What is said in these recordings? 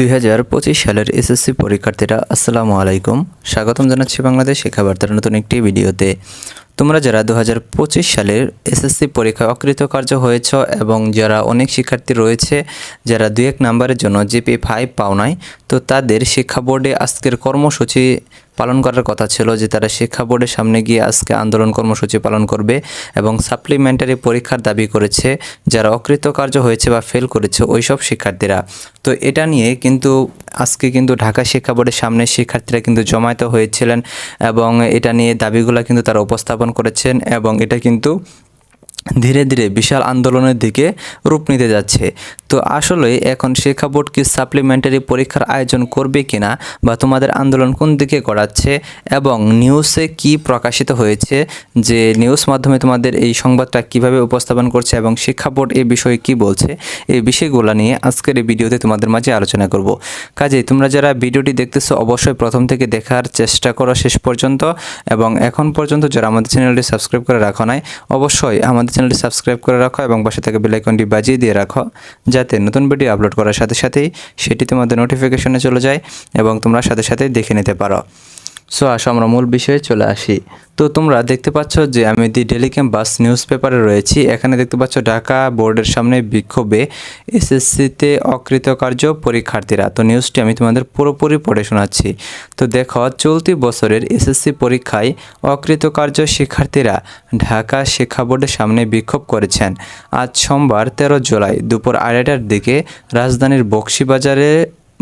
দুই হাজার পঁচিশ সালের এসএসসি পরীক্ষার্থীরা, আসসালামু আলাইকুম। স্বাগতম জানাচ্ছি বাংলাদেশ শিক্ষাবার্তার নতুন একটি ভিডিওতে। তোমরা যারা দু হাজার পঁচিশ সালের এসএসসি পরীক্ষায় অকৃতকার্য হয়েছ এবং যারা অনেক শিক্ষার্থী রয়েছে, যারা দু এক নাম্বারের জন্য জিপি ফাইভ পাও নাই, তো তাদের শিক্ষা বোর্ডে আজকের কর্মসূচি পালন করার কথা ছিল যে তারা শিক্ষা বোর্ডের সামনে গিয়ে আজকে আন্দোলন কর্মসূচি পালন করবে এবং সাপ্লিমেন্টারি পরীক্ষার দাবি করেছে, যারা অকৃতকার্য হয়েছে বা ফেল করেছে ওইসব শিক্ষার্থীরা। তো এটা নিয়ে কিন্তু আজকে কিন্তু ঢাকা শিক্ষা বোর্ডের সামনে শিক্ষার্থীরা কিন্তু জমায়েত হয়েছিলেন এবং এটা নিয়ে দাবিগুলো কিন্তু তারা উপস্থাপন করেছেন এবং এটা কিন্তু ধীরে ধীরে বিশাল আন্দোলনের দিকে রূপ নিতে যাচ্ছে। তো আসলে এখন শিক্ষা বোর্ড কি সাপ্লিমেন্টারি পরীক্ষার আয়োজন করবে কিনা বা তোমাদের আন্দোলন কোন দিকে গড়াচ্ছে এবং নিউজে কি প্রকাশিত হয়েছে, যে নিউজ মাধ্যমে তোমাদের এই সংবাদটা কীভাবে উপস্থাপন করছে এবং শিক্ষা বোর্ড এই বিষয়ে কি বলছে, এই বিষয়গুলো নিয়ে আজকের এই ভিডিওতে তোমাদের মাঝে আলোচনা করব। কাজেই তোমরা যারা ভিডিওটি দেখতেছো অবশ্যই প্রথম থেকে দেখার চেষ্টা করো শেষ পর্যন্ত এবং এখন পর্যন্ত যারা আমাদের চ্যানেলটি সাবস্ক্রাইব করে রাখো নাই, অবশ্যই আমাদের চ্যানেলটি সাবস্ক্রাইব করে রাখো এবং পাশে থেকে বেলাইকনটি বাজিয়ে দিয়ে রাখো, যাতে নতুন ভিডিও আপলোড করার সাথে সাথেই সেটি তোমাদের নোটিফিকেশনে চলে যায় এবং তোমরা সাথে সাথে দেখে নিতে পারো। সো আসো আমরা মূল বিষয়ে চলে আসি। তো তোমরা দেখতে পাচ্ছ যে আমি দি ডেলি ক্যাম্পাস নিউজ পেপারে রয়েছি। এখানে দেখতে পাচ্ছ ঢাকা বোর্ডের সামনে বিক্ষোভে এসএসসিতে অকৃতকার্য পরীক্ষার্থীরা। তো নিউজটি আমি তোমাদের পুরোপুরি পড়ে শোনাচ্ছি। তো দেখো, চলতি বছরের এসএসসি পরীক্ষায় অকৃতকার্য শিক্ষার্থীরা ঢাকা শিক্ষা বোর্ডের সামনে বিক্ষোভ করেছেন। আজ সোমবার তেরো জুলাই দুপুর আড়াইটার দিকে রাজধানীর বক্সিবাজারে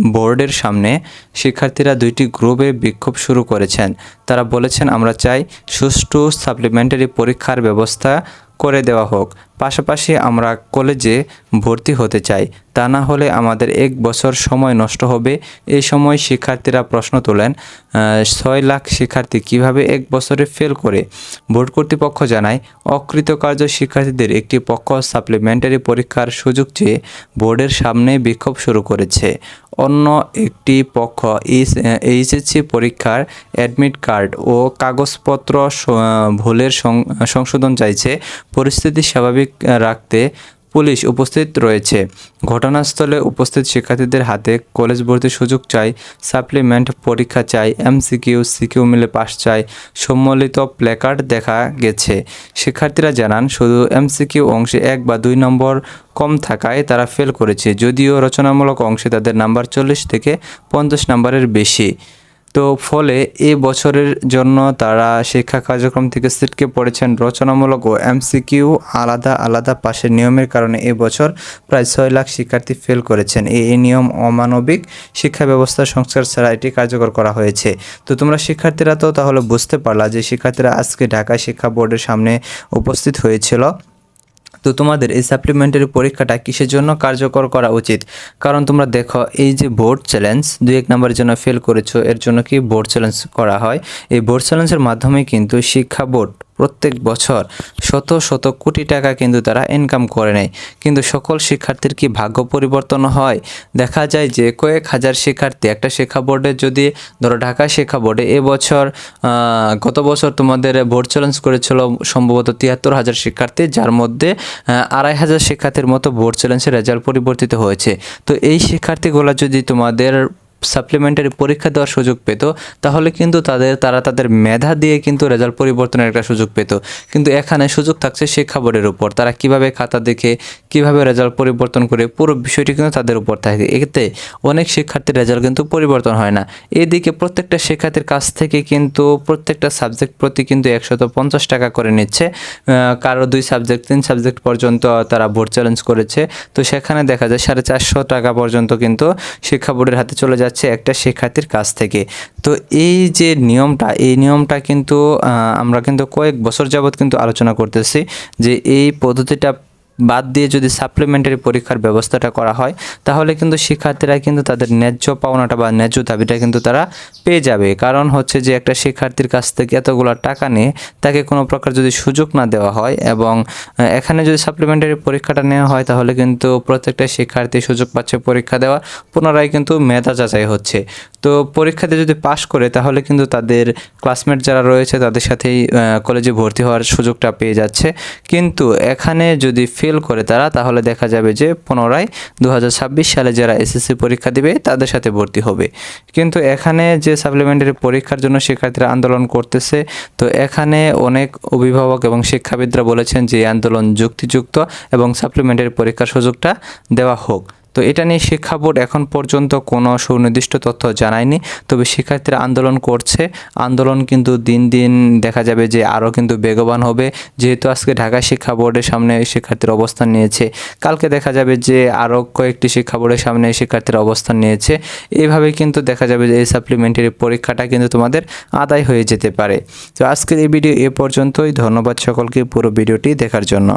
বোর্ডের সামনে শিক্ষার্থীরা দুইটি গ্রুপে বিক্ষোভ শুরু করেছেন। তারা বলেছেন, আমরা চাই সুষ্ঠু সাপ্লিমেন্টারি পরীক্ষার ব্যবস্থা করে দেওয়া হোক। পাশাপাশি আমরা কলেজে ভর্তি হতে চাই। তা না হলে আমাদের এক বছর সময় নষ্ট হবে। এই সময় শিক্ষার্থীরা প্রশ্ন তোলেন ছয় লাখ শিক্ষার্থী কীভাবে এক বছরে ফেল করে? বোর্ড কর্তৃপক্ষ জানায়, অকৃতকার্য শিক্ষার্থীদের একটি পক্ষ সাপ্লিমেন্টারি পরীক্ষার সুযোগ চেয়ে বোর্ডের সামনে বিক্ষোভ শুরু করেছে। অন্য একটি পক্ষ এইচএসসি পরীক্ষার অ্যাডমিট কার্ড ও কাগজপত্র ভুলের সংশোধন চাইছে। পরিস্থিতি স্বাভাবিক রাখতে পুলিশ উপস্থিত রয়েছে। ঘটনাস্থলে উপস্থিত শিক্ষার্থীদের হাতে কলেজ ভর্তির সুযোগ চাই, সাপ্লিমেন্ট পরীক্ষা চাই, এমসিকিউ, সিকিউ মিলে পাস চাই সম্মিলিত প্ল্যাকার্ড দেখা গেছে। শিক্ষার্থীরা জানান, শুধু এমসিকিউ অংশে এক বা দুই নম্বর কম থাকায় তারা ফেল করেছে, যদিও রচনামূলক অংশে তাদের নাম্বার চল্লিশ থেকে পঞ্চাশ নাম্বারের বেশি। তো ফলে এ বছরের জন্য তারা শিক্ষা কার্যক্রম থেকে সিটকে পড়েছেন। রচনামূলক ও এমসিকিউ আলাদা আলাদা পাশের নিয়মের কারণে এ বছর প্রায় ছয় লাখ শিক্ষার্থী ফেল করেছেন। এই নিয়ম অমানবিক শিক্ষা ব্যবস্থা সংস্কার ছাড়া এটি কার্যকর করা হয়েছে। তো তোমরা শিক্ষার্থীরা তো তাহলে বুঝতে পারলা যে শিক্ষার্থীরা আজকে ঢাকা শিক্ষা বোর্ডের সামনে উপস্থিত হয়েছিল। তো তোমাদের এই সাপ্লিমেন্টারি পরীক্ষাটা কিসের জন্য কার্যকর করা উচিত? কারণ তোমরা দেখো, এই যে বোর্ড চ্যালেঞ্জ দুই এক নম্বরের জন্য ফেল করেছ, এর জন্য কি বোর্ড চ্যালেঞ্জ করা হয়? এই বোর্ড চ্যালেঞ্জের মাধ্যমে কিন্তু শিক্ষা বোর্ড প্রত্যেক বছর শত শত কোটি টাকা কিন্তু তারা ইনকাম করে নেয়। কিন্তু সকল শিক্ষার্থীর কি ভাগ্য পরিবর্তন হয়? দেখা যায় যে কয়েক হাজার শিক্ষার্থী একটা শিক্ষা বোর্ডে যদি, ধরো ঢাকা শিক্ষা বোর্ডে এবছর গত বছর তোমাদের বোর্ড চ্যালেঞ্জ করেছিল সম্ভবত তিয়াত্তর হাজার শিক্ষার্থী, যার মধ্যে আড়াই হাজার শিক্ষার্থীর মতো বোর্ড চ্যালেঞ্জের রেজাল্ট পরিবর্তিত হয়েছে। তো এই শিক্ষার্থীগুলো যদি তোমাদের সাপ্লিমেন্টারি পরীক্ষা দেওয়ার সুযোগ পেত, তাহলে কিন্তু তাদের, তারা তাদের মেধা দিয়ে কিন্তু রেজাল্ট পরিবর্তনের একটা সুযোগ পেত। কিন্তু এখানে সুযোগ থাকছে শিক্ষা বোর্ডের উপর। তারা কীভাবে খাতা দেখে, কীভাবে রেজাল্ট পরিবর্তন করে, পুরো বিষয়টি কিন্তু তাদের উপর থাকে। এতে অনেক শিক্ষার্থীর রেজাল্ট কিন্তু পরিবর্তন হয় না। এদিকে প্রত্যেকটা শিক্ষার্থীর কাছ থেকে কিন্তু প্রত্যেকটা সাবজেক্ট প্রতি কিন্তু একশত পঞ্চাশ টাকা করে নিচ্ছে। কারও দুই সাবজেক্ট তিন সাবজেক্ট পর্যন্ত তারা বোর্ড চ্যালেঞ্জ করেছে। তো সেখানে দেখা যায় সাড়ে চারশো টাকা পর্যন্ত কিন্তু শিক্ষা বোর্ডের হাতে চলে যাচ্ছে। একটা শিক্ষার্থীর কাছ থেকে। তো এই যে নিয়মটা, এই নিয়মটা কিন্তু আমরা কিন্তু কয়েক বছর যাবৎ কিন্তু আলোচনা করতেছি যে এই পদ্ধতিটা বাদ দিয়ে যদি সাপ্লিমেন্টারি পরীক্ষার ব্যবস্থাটা করা হয়, তাহলে কিন্তু শিক্ষার্থীরা কিন্তু তাদের ন্যায্য পাওনাটা বা ন্যায্য দাবিটা কিন্তু তারা পেয়ে যাবে। কারণ হচ্ছে যে একটা শিক্ষার্থীর কাছ থেকে এতগুলো টাকা নিয়ে তাকে কোনো প্রকার যদি সুযোগ না দেওয়া হয় এবং এখানে যদি সাপ্লিমেন্টারি পরীক্ষাটা নেওয়া হয়, তাহলে কিন্তু প্রত্যেকটা শিক্ষার্থী সুযোগ পাচ্ছে পরীক্ষা দেওয়ার, পুনরায় কিন্তু মেধা যাচাই হচ্ছে। তো পরীক্ষাতে যদি পাশ করে, তাহলে কিন্তু তাদের ক্লাসমেট যারা রয়েছে, তাদের সাথেই কলেজে ভর্তি হওয়ার সুযোগটা পেয়ে যাচ্ছে। কিন্তু এখানে যদি ফেল করে তারা, তাহলে দেখা যাবে যে পুনরায় দু হাজার ছাব্বিশ সালে যারা এসএসসি পরীক্ষা দিবে, তাদের সাথে ভর্তি হবে। কিন্তু এখানে যে সাপ্লিমেন্টারি পরীক্ষার জন্য শিক্ষার্থীরা আন্দোলন করতেছে, তো এখানে অনেক অভিভাবক এবং শিক্ষাবিদরা বলেছেন যে আন্দোলন যুক্তিযুক্ত এবং সাপ্লিমেন্টারি পরীক্ষার সুযোগটা দেওয়া হোক। তো এটা নিয়ে শিক্ষা বোর্ড এখন পর্যন্ত কোনো সুনির্দিষ্ট তথ্য জানায়নি। তবে শিক্ষার্থীরা আন্দোলন করছে। আন্দোলন কিন্তু দিন দিন দেখা যাবে যে আরও কিন্তু বেগবান হবে। যেহেতু আজকে ঢাকা শিক্ষা বোর্ডের সামনে শিক্ষার্থীর অবস্থান নিয়েছে। কালকে দেখা যাবে যে আরও কয়েকটি শিক্ষা বোর্ডের সামনে শিক্ষার্থীরা অবস্থান নিয়েছে। এইভাবে কিন্তু দেখা যাবে যে এই সাপ্লিমেন্টারি পরীক্ষাটা কিন্তু তোমাদের আদায় হয়ে যেতে পারে। তো আজকের এই ভিডিও এ পর্যন্তই। ধন্যবাদ সকলকে পুরো ভিডিওটি দেখার জন্য।